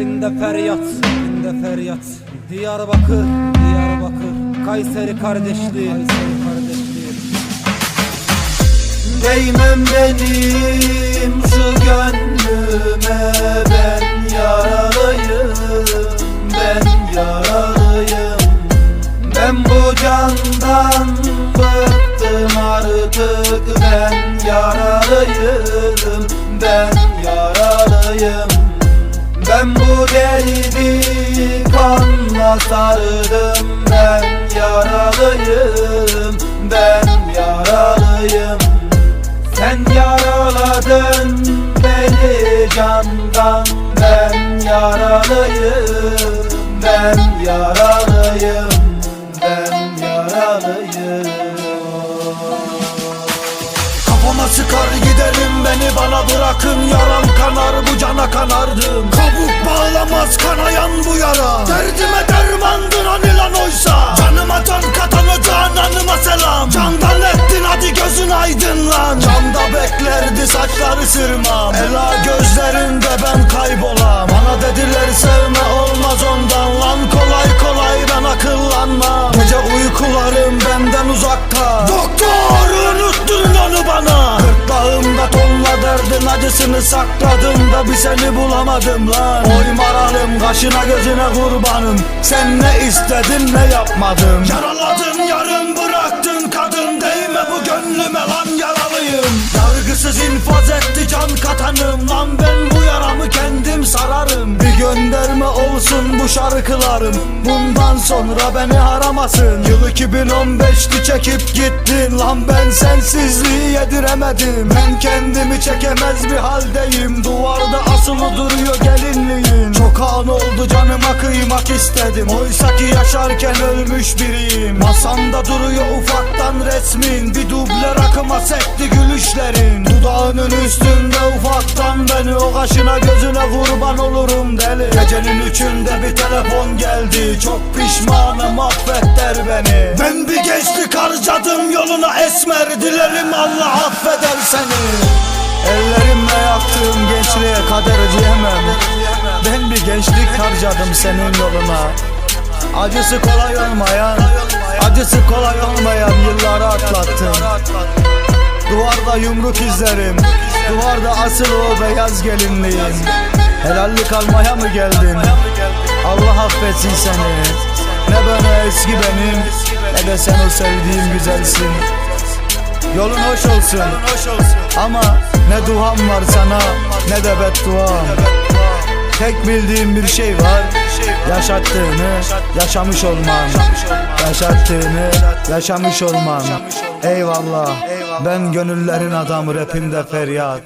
Rapinde feryat, rapinde feryat. Diyarbakır, Diyarbakır. Kayseri kardeşliği, Kayseri kardeşliği. Değmem benim şu gönlüme Ben yaralıyım, ben yaralıyım. Ben bu candan bıktım artık Ben yaralıyım, ben yaralıyım Ben bu derdi kanla sardım Ben yaralıyım, ben yaralıyım. Sen yaraladın beni candan Ben yaralıyım, ben yaralıyım Ben yaralıyım. Kafama sıkar giderim beni bana bırakın Yaram kanar bu cana kanardım Bağlamaz kanayan bu yara? Derdime dermandın hani lan oysa? Canıma can katan o cananıma selam. Candan ettin hadi gözün aydın lan. Camda beklerdi saçları sırmam Ela gözlerinde ben kaybolam. Bana dediler sevme olmaz ondan Lan. Kolay kolay ben akıllanmam. Gece uykularım benden uzakta. Doktor acısını sakladım da bir seni bulamadım lan. Oy maralım kaşına gözüne kurbanım. Sen ne istedin ne yapmadım Yaraladın yarım bıraktın Yargısız infaz etti can katanım. Lan ben bu yaramı kendim sararım. Bir gönderme olsun bu şarkılarım. Bundan sonra beni aramasın. Yıl 2015'ti çekip gittin. Lan ben sensizliği yediremedim. Ben kendimi çekemez bir haldeyim. Duvarda asılı duruyor kıymak istedim. Oysa ki yaşarken ölmüş biriyim. Masamda duruyor ufaktan resmin. Bir duble rakıma sekti gülüşlerin. Dudağının üstünde ufaktan beni O kaşına gözüne kurban olurum deli. Gecenin üçünde bir telefon geldi. Çok pişmanım affet der beni. Ben bir gençlik harcadım yoluna esmer. Dilerim Allah affeder seni. Ellerimle yaptığım gençliğe kader diyemem gençlik harcadım senin yoluna. Acısı kolay olmayan Acısı kolay olmayan yılları atlattım Duvarda yumruk izlerim Duvarda asıl o beyaz gelinliğim. Helallik almaya mı geldin? Allah affetsin seni. Ne bana eski benim Ne de sen o sevdiğim güzelsin. Yolun hoş olsun Ama ne duam var sana Ne de bedduam Tek bildiğim bir şey var. Yaşattığını yaşamış olman. Yaşattığını yaşamış olman. Eyvallah. Ben gönüllerin adamı rapimde feryat